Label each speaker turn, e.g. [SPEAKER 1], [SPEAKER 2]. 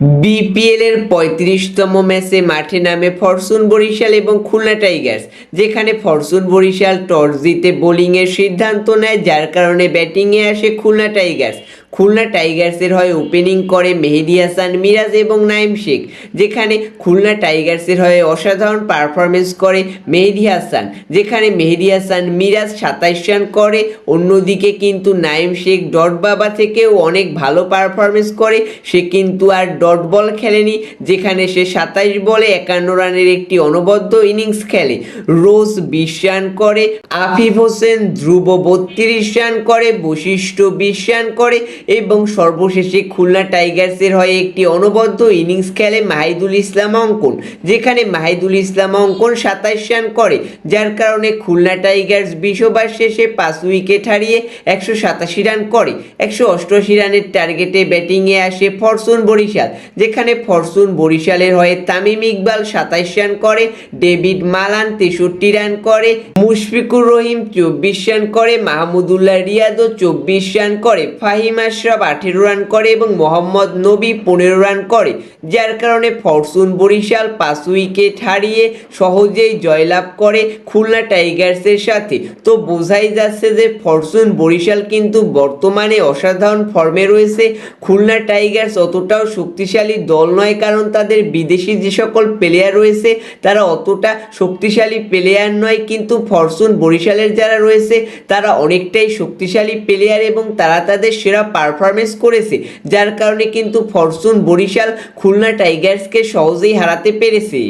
[SPEAKER 1] BPL এর পঁয়ত্রিশতম ম্যাচে মাঠে নামে ফরচুন বরিশাল এবং খুলনা টাইগার্স, যেখানে ফরচুন বরিশাল টস জিতে বোলিংয়ের সিদ্ধান্ত নেয়, যার কারণে ব্যাটিংয়ে আসে খুলনা টাইগার্স। খুলনা টাইগার্সের হয়ে ওপেনিং করে মেহেদি হাসান, মিরাজ এবং নাইম শেখ, যেখানে খুলনা টাইগার্সের হয়ে অসাধারণ পারফরমেন্স করে মেহেদি হাসান, যেখানে মেহেদি হাসান, মিরাজ সাতাইশ রান করে। অন্যদিকে কিন্তু নাইম শেখ ডট বাবা থেকেও অনেক ভালো পারফরমেন্স করে। সে কিন্তু আর ডট বল খেলেনি, যেখানে সে সাতাইশ বলে একান্ন রানের একটি অনবদ্য ইনিংস খেলে। রোজ বিশ রান করে, আফিফ হোসেন ধ্রুব বত্রিশ রান করে, বশিষ্ঠ বিশ রান করে এবং সর্বশেষে খুলনা টাইগার্সের হয়ে একটি অনবদ্য ইনিংস খেলে মাহিদুল ইসলাম অঙ্কন, যেখানে মাহিদুল ইসলাম অঙ্কন সাতাইশ রান করে, যার কারণে খুলনা টাইগার্স বিশ ওভার শেষে পাঁচ উইকেট হারিয়ে একশো সাতাশি রান করে। একশো অষ্টআশি রানের টার্গেটে ব্যাটিংয়ে আসে ফরসুন বরিশাল, যেখানে ফরসুন বরিশালের হয়ে তামিম ইকবাল সাতাইশ রান করে, ডেভিড মালান তেষট্টি রান করে, মুশফিকুর রহিম চব্বিশ রান করে, মাহমুদুল্লাহ রিয়াদও চব্বিশ রান করে, ফাহিম আশরাফ আঠেরো রান করে এবং মোহাম্মদ নবী পনেরো রান করে, যার কারণে ফরচুন বরিশাল পাঁচ উইকেট হারিয়ে সহজেই জয়লাভ করে খুলনা টাইগার্সের সাথে। তো বোঝাই যাচ্ছে যে ফরচুন বরিশাল কিন্তু বর্তমানে অসাধারণ ফর্মে রয়েছে। খুলনা টাইগার্স অতটাও শক্তিশালী দল নয়, কারণ তাদের বিদেশি যে সকল প্লেয়ার রয়েছে, তারা অতটা শক্তিশালী প্লেয়ার নয়, কিন্তু ফরচুন বরিশালের যারা রয়েছে, তারা অনেকটাই শক্তিশালী প্লেয়ার এবং তারা তাদের সেরা পারফরমেন্স করেছে যার কারণে কিন্তু ফরচুন বরিশাল খুলনা টাইগার্সকে সহজেই হারাতে পেরেছে।